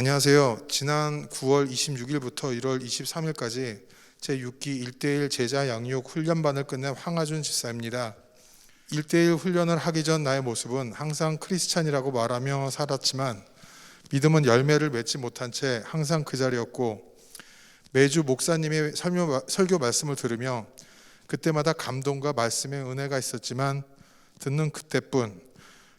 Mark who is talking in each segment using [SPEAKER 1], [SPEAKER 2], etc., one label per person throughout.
[SPEAKER 1] 안녕하세요. 지난 9월 26일부터 1월 23일까지 제6기 1대1 제자 양육 훈련반을 끝낸 황하준 집사입니다. 1대1 훈련을 하기 전 나의 모습은 항상 크리스찬이라고 말하며 살았지만 믿음은 열매를 맺지 못한 채 항상 그 자리였고 매주 목사님의 설교, 말씀을 들으며 그때마다 감동과 말씀의 은혜가 있었지만 듣는 그때뿐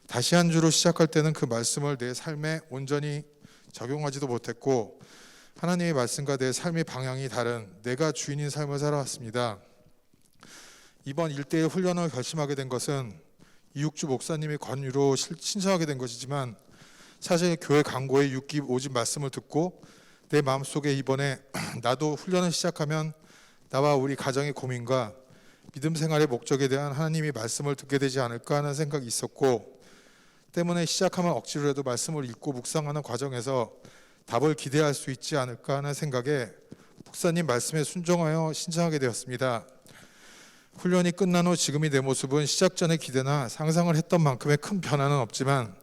[SPEAKER 1] 다시 한 주로 시작할 때는 그 말씀을 내 삶에 온전히 적용하지도 못했고 하나님의 말씀과 내 삶의 방향이 다른 내가 주인인 삶을 살아왔습니다. 이번 일대일 훈련을 결심하게 된 것은 이육주 목사님의 권유로 실- 신청하게 된 것이지만 사실 교회 강고의 6기 오집 말씀을 듣고 내 마음속에 이번에 나도 훈련을 시작하면 나와 우리 가정의 고민과 믿음 생활의 목적에 대한 하나님의 말씀을 듣게 되지 않을까 하는 생각이 있었고 때문에 시작하면 억지로라도 말씀을 읽고 묵상하는 과정에서 답을 기대할 수 있지 않을까 하는 생각에 목사님 말씀에 순종하여 신청하게 되었습니다. 훈련이 끝난 후 지금의 내 모습은 시작 전의 기대나 상상을 했던 만큼의 큰 변화는 없지만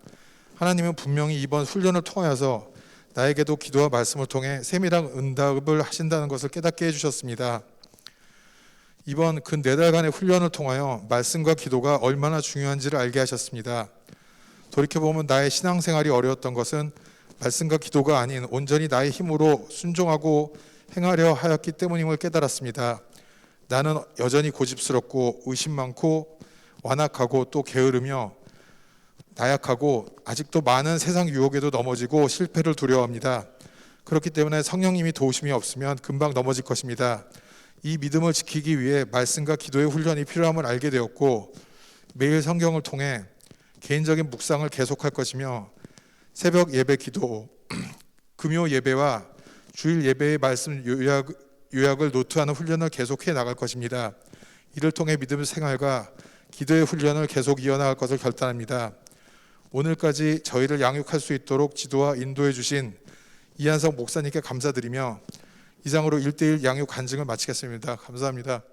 [SPEAKER 1] 하나님은 분명히 이번 훈련을 통하여서 나에게도 기도와 말씀을 통해 세밀한 응답을 하신다는 것을 깨닫게 해주셨습니다. 이번 근 네 달간의 훈련을 통하여 말씀과 기도가 얼마나 중요한지를 알게 하셨습니다. 돌이켜 보면 나의 신앙생활이 어려웠던 것은 말씀과 기도가 아닌 온전히 나의 힘으로 순종하고 행하려 하였기 때문임을 깨달았습니다. 나는 여전히 고집스럽고 의심 많고 완악하고 또 게으르며 나약하고 아직도 많은 세상 유혹에도 넘어지고 실패를 두려워합니다. 그렇기 때문에 성령님이 도우심이 없으면 금방 넘어질 것입니다. 이 믿음을 지키기 위해 말씀과 기도의 훈련이 필요함을 알게 되었고 매일 성경을 통해 개인적인 묵상을 계속할 것이며 새벽 예배 기도, 금요 예배와 주일 예배의 말씀 요약, 요약을 노트하는 훈련을 계속해 나갈 것입니다. 이를 통해 믿음 생활과 기도의 훈련을 계속 이어나갈 것을 결단합니다. 오늘까지 저희를 양육할 수 있도록 지도와 인도해 주신 이한석 목사님께 감사드리며 이상으로 1대1 양육 간증을 마치겠습니다. 감사합니다.